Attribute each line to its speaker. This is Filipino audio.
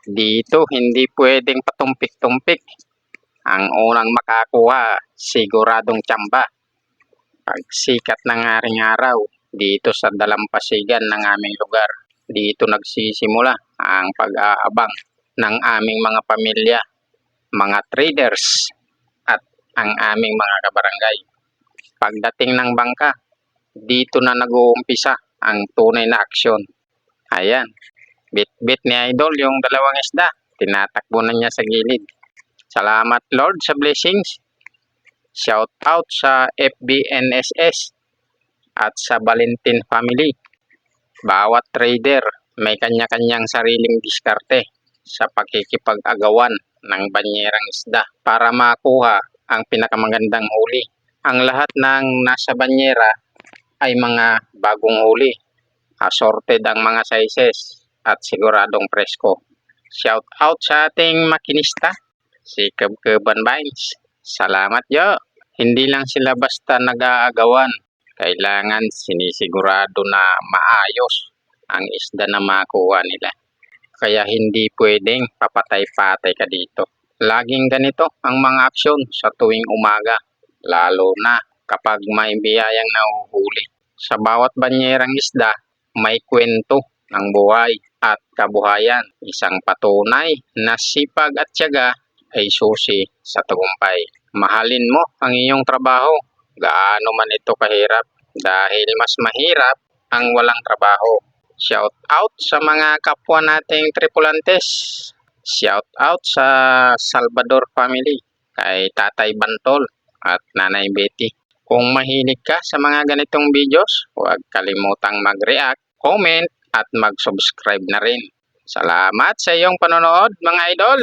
Speaker 1: Dito, hindi pwedeng patumpik-tumpik. Ang unang makakuha, siguradong tsamba. Pagsikat ng aring araw, dito sa dalampasigan ng aming lugar, dito nagsisimula ang pag-aabang ng aming mga pamilya, mga traders, at ang aming mga kabarangay. Pagdating ng bangka, dito na nag-uumpisa ang tunay na aksyon. Ayan, bit-bit ni Idol yung dalawang isda. Tinatakbo na niya sa gilid. Salamat Lord sa blessings. Shout out sa FBNSS at sa Valentin family. Bawat trader may kanya-kanyang sariling diskarte sa pakikipag-agawan ng banyerang isda para makuha ang pinakamagandang huli. Ang lahat ng nasa banyera ay mga bagong huli. Assorted ang mga sizes at siguradong presko. Shout out sa ating makinista, si Kabkaban Vines. Salamat yo. Hindi lang sila basta nag-aagawan. Kailangan sinisigurado na maayos ang isda na makuha nila. Kaya hindi pwedeng papatay-patay ka dito. Laging ganito ang mga aksyon sa tuwing umaga, lalo na kapag may biyayang nahuhuli. Sa bawat banyerang isda, may kwento ng buhay at kabuhayan. Isang patunay na sipag at tiyaga ay susi sa tagumpay. Mahalin mo ang iyong trabaho, gaano man ito kahirap, dahil mas mahirap ang walang trabaho. Shout out sa mga kapwa nating tripulantes. Shout out sa Salvador family, kay Tatay Bantol at Nanay Betty. Kung mahilig ka sa mga ganitong videos, huwag kalimutang mag-react, comment, at mag-subscribe na rin. Salamat sa iyong panonood mga idol!